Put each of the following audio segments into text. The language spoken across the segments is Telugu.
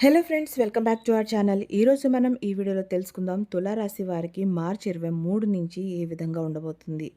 Hello friends welcome back to our channel ఈరోజు మనం ఈ వీడియోలో తెలుసుకుందాం తులారాశి వారికి మార్చి ఇరవై మూడు నుంచి ఏ విధంగా ఉండబోతుంది.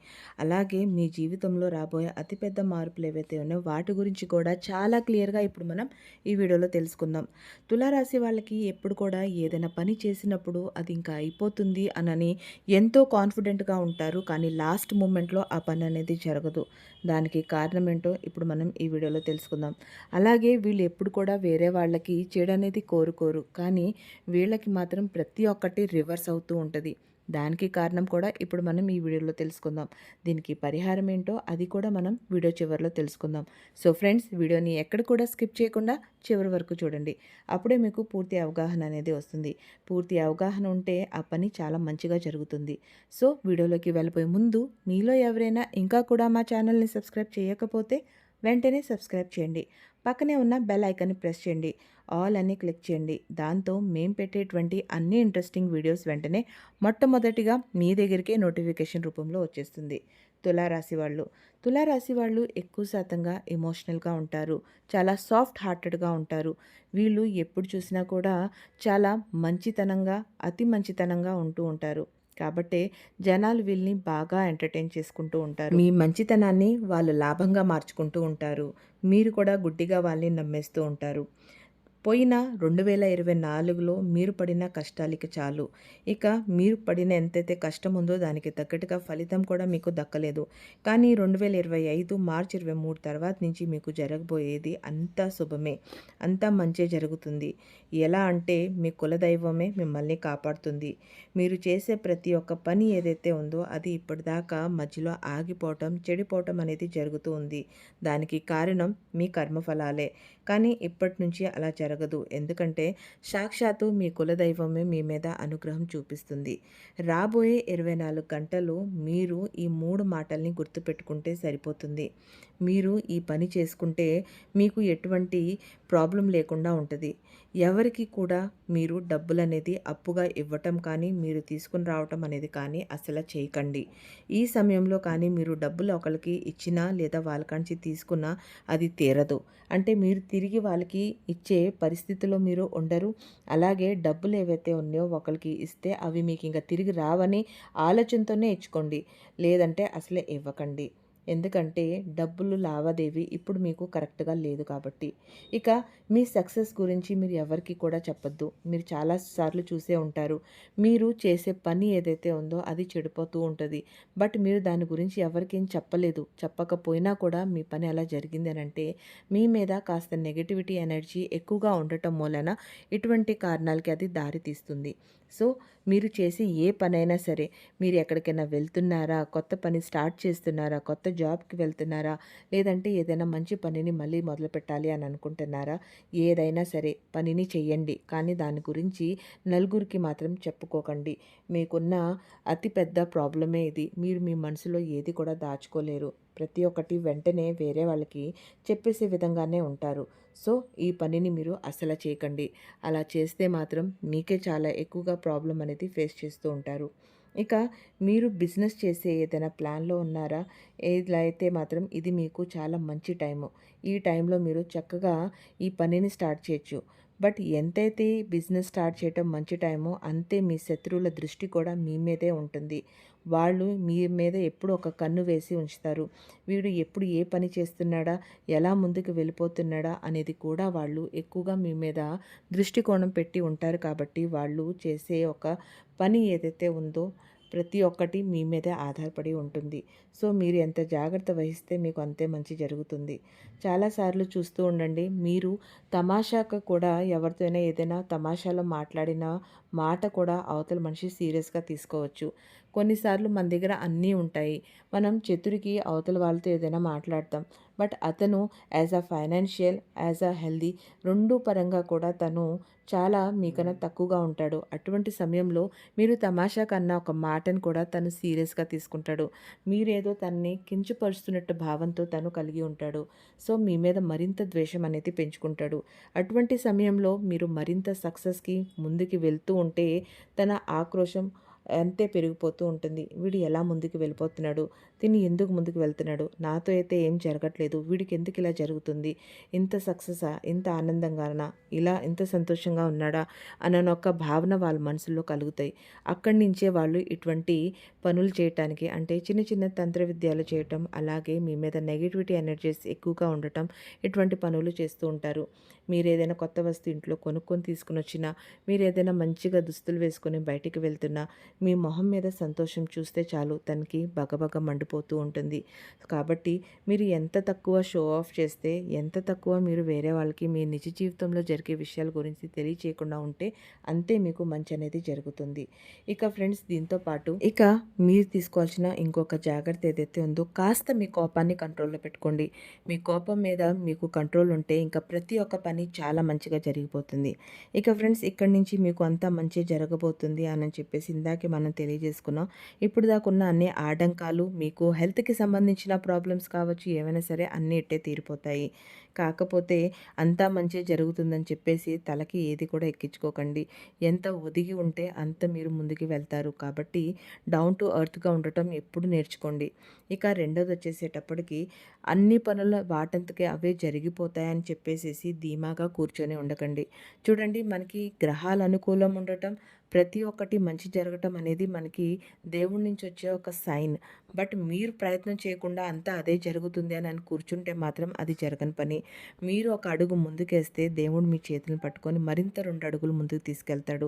అలాగే మీ జీవితంలో రాబోయే అతిపెద్ద మార్పులు ఏవైతే ఉన్నాయో వాటి గురించి కూడా చాలా క్లియర్గా ఇప్పుడు మనం ఈ వీడియోలో తెలుసుకుందాం. తులారాశి వాళ్ళకి ఎప్పుడు కూడా ఏదైనా పని చేసినప్పుడు అది ఇంకా అయిపోతుంది అనని ఎంతో కాన్ఫిడెంట్గా ఉంటారు. కానీ లాస్ట్ మూమెంట్లో ఆ పని అనేది జరగదు. దానికి కారణం ఏంటో ఇప్పుడు మనం ఈ వీడియోలో తెలుసుకుందాం. అలాగే వీళ్ళు ఎప్పుడు కూడా వేరే వాళ్ళకి చేయడానికి అనేది కోరుకోరు కానీ వీళ్ళకి మాత్రం ప్రతి ఒక్కటి రివర్స్ అవుతూ ఉంటుంది. దానికి కారణం కూడా ఇప్పుడు మనం ఈ వీడియోలో తెలుసుకుందాం. దీనికి పరిహారం ఏంటో అది కూడా మనం వీడియో చివరిలో తెలుసుకుందాం. సో ఫ్రెండ్స్ వీడియోని ఎక్కడ కూడా స్కిప్ చేయకుండా చివరి వరకు చూడండి. అప్పుడే మీకు పూర్తి అవగాహన అనేది వస్తుంది. పూర్తి అవగాహన ఉంటే ఆ పని చాలా మంచిగా జరుగుతుంది. సో వీడియోలోకి వెళ్ళిపోయే ముందు మీలో ఎవరైనా ఇంకా కూడా మా ఛానల్ని సబ్స్క్రైబ్ చేయకపోతే వెంటనే సబ్స్క్రైబ్ చేయండి. పక్కనే ఉన్న బెల్ ఐకాన్ని ప్రెస్ చేయండి. ఆల్ అని క్లిక్ చేయండి. దాంతో మేము పెట్టేటువంటి అన్ని ఇంట్రెస్టింగ్ వీడియోస్ వెంటనే మొట్టమొదటిగా మీ దగ్గరికే నోటిఫికేషన్ రూపంలో వచ్చేస్తుంది. తులారాశి వాళ్ళు. తులారాశి వాళ్ళు ఎక్కువ శాతంగా ఎమోషనల్గా ఉంటారు. చాలా సాఫ్ట్ హార్టెడ్గా ఉంటారు. వీళ్ళు ఎప్పుడు చూసినా కూడా చాలా మంచితనంగా అతి మంచితనంగా ఉంటూ ఉంటారు. కాబట్టి జనాలు వీళ్ళని బాగా ఎంటర్టైన్ చేసుకుంటూ ఉంటారు. మీ మంచితనాన్ని వాళ్ళు లాభంగా మార్చుకుంటూ ఉంటారు. మీరు కూడా గుడ్డిగా వాళ్ళని నమ్మేస్తూ ఉంటారు. పోయిన రెండు వేల ఇరవై నాలుగులో మీరు పడిన కష్టాలకి చాలు. ఇక మీరు పడిన ఎంతైతే కష్టం ఉందో దానికి తగ్గట్టుగా ఫలితం కూడా మీకు దక్కలేదు. కానీ రెండు వేల ఇరవై ఐదు మార్చి ఇరవై మూడు తర్వాత నుంచి మీకు జరగబోయేది అంతా శుభమే. అంతా మంచి జరుగుతుంది. ఎలా అంటే మీ కులదైవమే మిమ్మల్ని కాపాడుతుంది. మీరు చేసే ప్రతి ఒక్క పని ఏదైతే ఉందో అది ఇప్పటిదాకా మధ్యలో ఆగిపోవటం చెడిపోవటం అనేది జరుగుతూ ఉంది. దానికి కారణం మీ కర్మఫలాలే. కానీ ఇప్పటి నుంచి అలా జరగదు. ఎందుకంటే సాక్షాత్తు మీ కులదైవమే మీ మీద అనుగ్రహం చూపిస్తుంది. రాబోయే ఇరవై నాలుగు గంటలు మీరు ఈ మూడు మాటల్ని గుర్తుపెట్టుకుంటే సరిపోతుంది. మీరు ఈ పని చేసుకుంటే మీకు ఎటువంటి ప్రాబ్లం లేకుండా ఉంటుంది. ఎవరికి కూడా మీరు డబ్బులు అనేది అప్పుగా ఇవ్వటం కానీ మీరు తీసుకుని రావటం అనేది కానీ అసలు చేయకండి. ఈ సమయంలో కానీ మీరు డబ్బులు ఒకరికి ఇచ్చినా లేదా వాళ్ళకాంచి తీసుకున్నా అది తీరదు. అంటే మీరు తిరిగి వాళ్ళకి ఇచ్చే పరిస్థితిలో మీరు ఉండరు. అలాగే డబ్బులు ఏవైతే ఉన్నాయో ఒకరికి ఇస్తే అవి మీకు ఇంకా తిరిగి రావని ఆలోచనతోనే ఇచ్చుకోండి. లేదంటే అసలే ఇవ్వకండి. ఎందుకంటే డబ్బులు లావాదేవీ ఇప్పుడు మీకు కరెక్ట్గా లేదు కాబట్టి. ఇక మీ సక్సెస్ గురించి మీరు ఎవరికి కూడా చెప్పొద్దు. మీరు చాలాసార్లు చూసే ఉంటారు. మీరు చేసే పని ఏదైతే ఉందో అది చెడిపోతూ ఉంటుంది. బట్ మీరు దాని గురించి ఎవరికేం చెప్పలేదు. చెప్పకపోయినా కూడా మీ పని అలా జరిగింది అని అంటే మీ మీద కాస్త నెగిటివిటీ ఎనర్జీ ఎక్కువగా ఉండటం మూలన ఇటువంటి కారణాలకి అది దారి తీస్తుంది. సో మీరు చేసే ఏ పనైనా సరే మీరు ఎక్కడికైనా వెళ్తున్నారా కొత్త పని స్టార్ట్ చేస్తున్నారా కొత్త జాబ్కి వెళ్తున్నారా? లేదంటే ఏదైనా మంచి పనిని మళ్ళీ మొదలు పెట్టాలి అని అనుకుంటున్నారా? ఏదైనా సరే పనిని చేయండి కానీ దాని గురించి నలుగురికి మాత్రం చెప్పుకోకండి. మీకున్న అతిపెద్ద ప్రాబ్లమే ఇది. మీరు మీ మనసులో ఏది కూడా దాచుకోలేరు. ప్రతి ఒక్కటి వెంటనే వేరే వాళ్ళకి చెప్పేసే విధంగానే ఉంటారు. సో ఈ పనిని మీరు అసలు చేయకండి. అలా చేస్తే మాత్రం మీకే చాలా ఎక్కువగా ప్రాబ్లం అనేది ఫేస్ చేస్తూ ఉంటారు. ఇక మీరు బిజినెస్ చేసే ఏదైనా ప్లాన్లో ఉన్నారా? ఏదిలా అయితే మాత్రం ఇది మీకు చాలా మంచి టైము. ఈ టైంలో మీరు చక్కగా ఈ పనిని స్టార్ట్ చేయొచ్చు. బట్ ఎంతైతే బిజినెస్ స్టార్ట్ చేయటం మంచి టైమో అంతే మీ శత్రువుల దృష్టి కూడా మీ మీదే ఉంటుంది. వాళ్ళు మీ మీద ఎప్పుడు ఒక కన్ను వేసి ఉంచుతారు. వీడు ఎప్పుడు ఏ పని చేస్తున్నాడా ఎలా ముందుకు వెళ్ళిపోతున్నాడా అనేది కూడా వాళ్ళు ఎక్కువగా మీ మీద దృష్టికోణం పెట్టి ఉంటారు కాబట్టి వాళ్ళు చేసే ఒక పని ఏదైతే ఉందో ప్రతి ఒక్కటి మీ మీదే ఆధారపడి ఉంటుంది. సో మీరు ఎంత జాగ్రత్త వహిస్తే మీకు అంతే మంచి జరుగుతుంది. చాలాసార్లు చూస్తూ ఉండండి మీరు తమాషాకు కూడా ఎవరితోనే ఏదైనా తమాషాలో మాట్లాడిన మాట కూడా అవతల మనిషి సీరియస్గా తీసుకోవచ్చు. కొన్నిసార్లు మన దగ్గర అన్నీ ఉంటాయి. మనం చతురికి అవతల వాళ్ళతో ఏదైనా మాట్లాడతాం. బట్ అతను as a financial as a healthy రెండు పరంగా కూడా తను చాలా మీకన్నా తక్కువగా ఉంటాడు. అటువంటి సమయంలో మీరు తమాషా కన్నా ఒక మాటను కూడా తను సీరియస్గా తీసుకుంటాడు. మీరేదో తనని కించపరుస్తున్నట్టు భావంతో తను కలిగి ఉంటాడు. సో మీ మీద మరింత ద్వేషం అనేది పెంచుకుంటాడు. అటువంటి సమయంలో మీరు మరింత సక్సెస్కి ముందుకు వెళ్తూ ఉంటే తన ఆక్రోశం అంతే పెరిగిపోతూ ఉంటుంది. వీడు ఎలా ముందుకు వెళ్ళిపోతున్నాడు? తిని ఎందుకు ముందుకు వెళ్తున్నాడు? నాతో అయితే ఏం జరగట్లేదు. వీడికి ఎందుకు ఇలా జరుగుతుంది? ఇంత సక్సెసా? ఇంత ఆనందంగానా? ఇలా ఇంత సంతోషంగా ఉన్నాడా? అన్న ఒక భావన వాళ్ళ మనసులో కలుగుతాయి. అక్కడి నుంచే వాళ్ళు ఇటువంటి పనులు చేయటానికి అంటే చిన్న చిన్న తంత్ర విద్యలు చేయటం అలాగే మీ మీద నెగిటివిటీ ఎనర్జీస్ ఎక్కువగా ఉండటం ఇటువంటి పనులు చేస్తూ ఉంటారు. మీరు ఏదైనా కొత్త వస్తువు ఇంట్లో కొనుక్కొని తీసుకుని వచ్చినా మీరు ఏదైనా మంచిగా దుస్తులు వేసుకొని బయటికి వెళ్తున్నా మీ మొహం మీద సంతోషం చూస్తే చాలు తనకి బగబగ మండిపోతూ ఉంటుంది. కాబట్టి మీరు ఎంత తక్కువ షో ఆఫ్ చేస్తే ఎంత తక్కువ మీరు వేరే వాళ్ళకి మీ నిజ జీవితంలో జరిగే విషయాల గురించి తెలియచేయకుండా ఉంటే అంతే మీకు మంచి అనేది జరుగుతుంది. ఇక ఫ్రెండ్స్ దీంతో పాటు ఇక మీరు తీసుకోవాల్సిన ఇంకొక జాగ్రత్త ఏదైతే ఉందో కాస్త మీ కోపాన్ని కంట్రోల్లో పెట్టుకోండి. మీ కోపం మీద మీకు కంట్రోల్ ఉంటే ఇంకా ప్రతి ఒక్క పని చాలా మంచిగా జరిగిపోతుంది. ఇక ఫ్రెండ్స్ ఇక్కడి నుంచి మీకు అంతా మంచి జరగబోతుంది అని చెప్పేసి ఇందాక మనం తెలియజేసుకున్నాం. ఇప్పుడు దాకున్న అన్ని ఆటంకాలు మీకు హెల్త్కి సంబంధించిన ప్రాబ్లమ్స్ కావచ్చు ఏమైనా సరే అన్నీ ఇట్టే తీరిపోతాయి. కాకపోతే అంతా మంచి జరుగుతుందని చెప్పేసి తలకి ఏది కూడా ఎక్కించుకోకండి. ఎంత ఒదిగి ఉంటే అంత మీరు ముందుకు వెళ్తారు. కాబట్టి డౌన్ టు ఎర్త్గా ఉండటం ఎప్పుడు నేర్చుకోండి. ఇక రెండోది వచ్చేసేటప్పటికి అన్ని పనుల వాటంతకే అవే జరిగిపోతాయని చెప్పేసేసి ధీమాగా కూర్చొని ఉండకండి. చూడండి మనకి గ్రహాలు అనుకూలం ఉండటం ప్రతి ఒక్కటి మంచి జరగటం అనేది మనకి దేవుడి నుంచి వచ్చే ఒక సైన్. బట్ మీరు ప్రయత్నం చేయకుండా అంతా అదే జరుగుతుంది అని అని కూర్చుంటే మాత్రం అది జరగని పని. మీరు ఒక అడుగు ముందుకేస్తే దేవుడు మీ చేతులను పట్టుకొని మరింత రెండు అడుగులు ముందుకు తీసుకెళ్తాడు.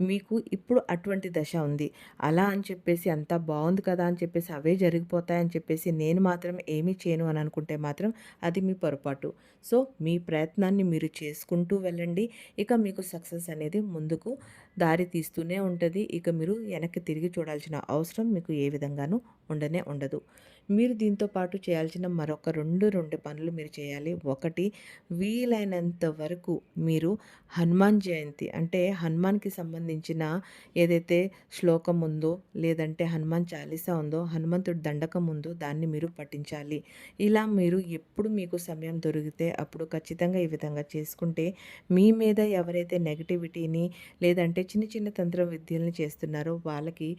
మీకు ఇప్పుడు అటువంటి దశ ఉంది. అలా అని చెప్పేసి అంతా బాగుంది కదా అని చెప్పేసి అవే జరిగిపోతాయని చెప్పేసి నేను మాత్రం ఏమీ చేయను అని అనుకుంటే మాత్రం అది మీ పొరపాటు. సో మీ ప్రయత్నాన్ని మీరు చేసుకుంటూ వెళ్ళండి. ఇక మీకు సక్సెస్ అనేది ముందుకు దారి తీస్తూనే ఉంటుంది. ఇక మీరు వెనక్కి తిరిగి చూడాల్సిన అవసరం మీకు ఏ విధంగానూ ఉండనే ఉండదు. మీరు దీంతో పాటు చేయాల్సిన మరొక రెండు రెండు పనులు మీరు చేయాలి. ఒకటి వీలైనంత వరకు మీరు హనుమాన్ జయంతి అంటే హనుమాన్కి సంబంధించిన ఏదైతే శ్లోకం ఉందో లేదంటే హనుమాన్ చాలీసా ఉందో హనుమంతుడి దండకం ఉందో దాన్ని మీరు పఠించాలి. ఇలా మీరు ఎప్పుడు మీకు సమయం దొరికితే అప్పుడు ఖచ్చితంగా ఈ విధంగా చేసుకుంటే మీ మీద ఎవరైతే నెగటివిటీని లేదంటే చిన్న చిన్న తంత్ర విద్యల్ని చేస్తున్నారో వాళ్ళకి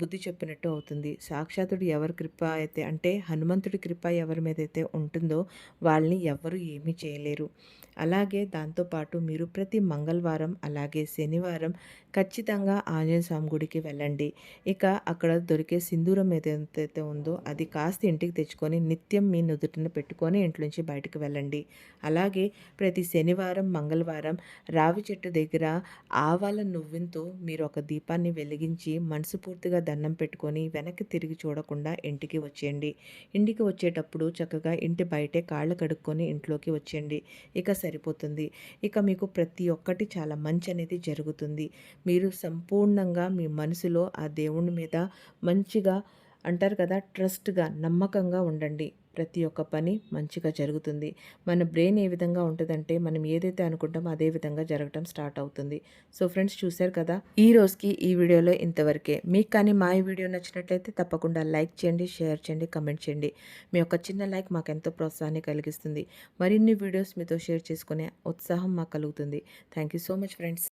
బుద్ధి చెప్పినట్టు అవుతుంది. సాక్షాత్తుడు ఎవరి కృప అయితే అంటే హనుమంతుడి కృప ఎవరి మీద అయితే ఉంటుందో వాళ్ళని ఎవరు ఏమీ చేయలేరు. అలాగే దాంతోపాటు మీరు ప్రతి మంగళవారం అలాగే శనివారం ఖచ్చితంగా ఆంజనేయ స్వామి గుడికి వెళ్ళండి. ఇక అక్కడ దొరికే సింధూరం ఏదైతే ఉందో అది కాస్త ఇంటికి తెచ్చుకొని నిత్యం మీ నుదుటిన పెట్టుకొని ఇంట్లో నుంచి బయటకు వెళ్ళండి. అలాగే ప్రతి శనివారం మంగళవారం రావి చెట్టు దగ్గర ఆవాల నువ్వుతో మీరు ఒక దీపాన్ని వెలిగించి మనసుపూర్తిగా దండం పెట్టుకొని వెనక్కి తిరిగి చూడకుండా ఇంటికి వచ్చేయండి. ఇంటికి వచ్చేటప్పుడు చక్కగా ఇంటి బయటే కాళ్ళు కడుక్కొని ఇంట్లోకి వచ్చేయండి. ఇక సరిపోతుంది. ఇక మీకు ప్రతి ఒక్కటి చాలా మంచి అనేది జరుగుతుంది. మీరు సంపూర్ణంగా మీ మనసులో ఆ దేవుని మీద మంచిగా అంటారు కదా ట్రస్ట్గా నమ్మకంగా ఉండండి. ప్రతి ఒక్క పని మంచిగా జరుగుతుంది. మన బ్రెయిన్ ఏ విధంగా ఉంటుందంటే మనం ఏదైతే అనుకుంటామో అదే విధంగా జరగటం స్టార్ట్ అవుతుంది. సో ఫ్రెండ్స్ చూశారు కదా ఈ రోజుకి ఈ వీడియోలో ఇంతవరకే. మీకు కానీ మా ఈ వీడియో నచ్చినట్లయితే తప్పకుండా లైక్ చేయండి షేర్ చేయండి కమెంట్ చేయండి. మీ యొక్క చిన్న లైక్ మాకు ఎంతో ప్రోత్సాహాన్ని కలిగిస్తుంది. మరిన్ని వీడియోస్ మీతో షేర్ చేసుకునే ఉత్సాహం మాకు కలుగుతుంది. Thank you so much friends.